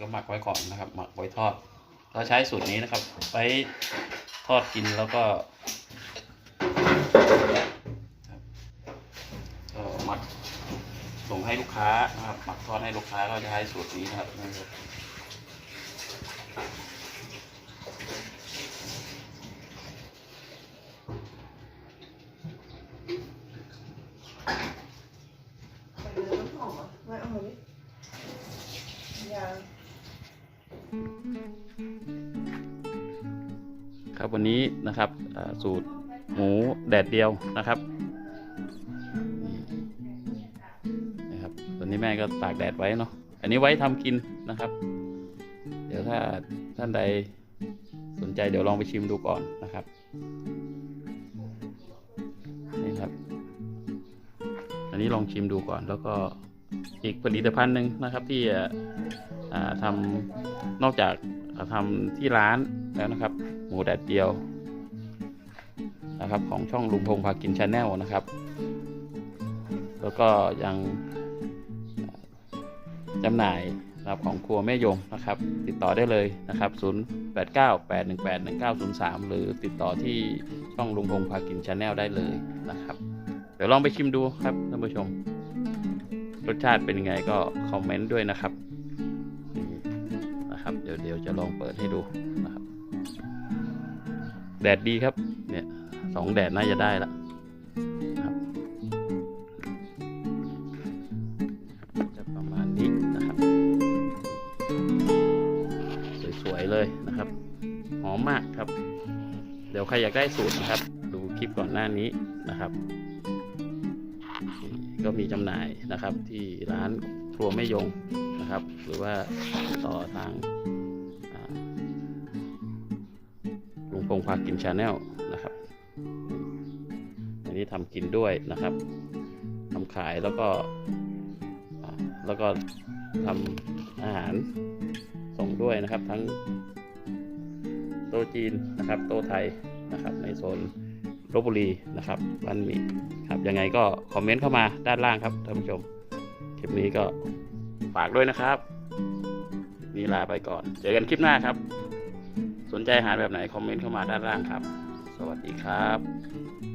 ก็หมักไว้ก่อนนะครับ หมักไว้ทอด เราใช้สูตรนี้นะครับไว้ทอดกินแล้วก็ก็หมักส่งให้ลูกค้านะครับ หมักทอดให้ลูกค้าก็จะใช้สูตรนี้นะครับ ไปเลยน้ำหอมอะไม่เอาเลยยาง ครับวันนี้นะครับสูตรหมูแดดเดียวนะครับนะครับตัวนี้แม่ก็ตากแดดไว้เนาะอันนี้ไว้ทำกินนะครับ เดี๋ยวถ้าท่านใดสนใจเดี๋ยวลองไปชิมดูก่อนนะครับนี่ครับ อันนี้ลองชิมดูก่อนแล้วก็อีกผลิตภัณฑ์หนึ่งนะครับที่ ทำนอกจากทำที่ร้านแล้วนะครับ หมูแดดเดียวนะครับของช่องลุงพงพากินชาแนลนะครับ แล้วก็ยังจำหน่ายนะครับของครัวแม่ยงนะครับ ติดต่อได้เลยนะครับ 0898181903 หรือติดต่อที่ช่องลุงพงพากินชาแนลได้เลยนะครับ เดี๋ยวลองไปชิมดูครับท่านผู้ชม รสชาติเป็นยังไงก็คอมเมนต์ด้วยนะครับนี่นะครับ เดี๋ยวเดี๋ยวจะลองเปิดให้ดูนะครับ แดดดีครับ เนี่ยสองแดดน่าจะได้ละครับจะประมาณนี้นะครับ สวยๆเลยนะครับ หอมมากครับ เดี๋ยวใครอยากได้สูตรนะครับ ดูคลิปก่อนหน้านี้นะครับ ก็มีจำหน่ายนะครับที่ร้านครัวแม่ยงนะครับ หรือว่าต่อทาง งพากินชาแนลนะครับ อันนี้ทำกินด้วยนะครับทำขายแล้วก็แล้วก็ทำอาหารส่งด้วยนะครับ ทั้งโตจีนนะครับ โตไทยนะครับ ในโซนลบบุรีนะครับบ้านมีครับยังไงก็คอมเมนต์เข้ามาด้านล่างครับท่านผู้ชมคลิปนี้ก็ฝากด้วยนะครับคลิปนี้ลาไปก่อน เจอกันคลิปหน้าครับ สนใจอาหารแบบไหนคอมเมนต์เข้ามาด้านล่างครับ สวัสดีครับ